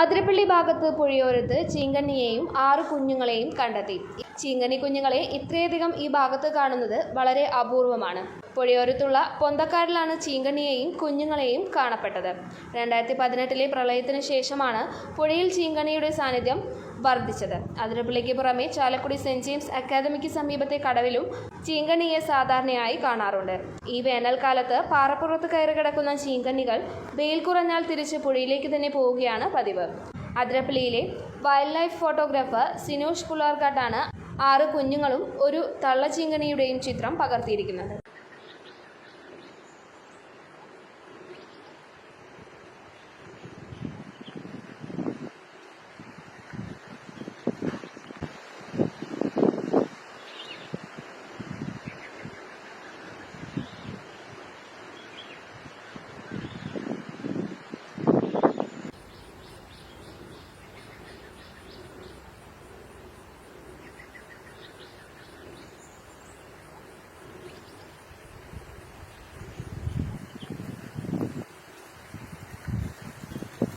അതിരപ്പള്ളി ഭാഗത്ത് പുഴയോരത്ത് ചീങ്കണ്ണിയെയും ആറ് കുഞ്ഞുങ്ങളെയും കണ്ടെത്തി. ചീങ്കണ്ണി കുഞ്ഞുങ്ങളെ ഇത്രയധികം ഈ ഭാഗത്ത് കാണുന്നത് വളരെ അപൂർവമാണ്. പുഴയോരത്തുള്ള പൊന്തക്കാടിലാണ് ചീങ്കണ്ണിയെയും കുഞ്ഞുങ്ങളെയും കാണപ്പെട്ടത്. രണ്ടായിരത്തി പതിനെട്ടിലെ പ്രളയത്തിന് ശേഷമാണ് പുഴയിൽ ചീങ്കണ്ണിയുടെ സാന്നിധ്യം വർദ്ധിച്ചത്. അതിരപ്പള്ളിക്ക് പുറമെ ചാലക്കുടി സെന്റ് ജെയിംസ് അക്കാദമിക്ക് സമീപത്തെ കടവിലും ചീങ്കണ്ണിയെ സാധാരണയായി കാണാറുണ്ട്. ഈ വേനൽക്കാലത്ത് പാറപ്പുറത്ത് കയറി കിടക്കുന്ന ചീങ്കണ്ണികൾ വെയിൽ കുറഞ്ഞാൽ തിരിച്ച് പുഴയിലേക്ക് തന്നെ പോവുകയാണ് പതിവ്. അതിരപ്പള്ളിയിലെ വൈൽഡ് ലൈഫ് ഫോട്ടോഗ്രാഫർ സിനോഷ് പുലാർക്കാട്ടാണ് ആറ് കുഞ്ഞുങ്ങളും ഒരു തള്ളച്ചീങ്കണിയുടെയും ചിത്രം പകർത്തിയിരിക്കുന്നത്.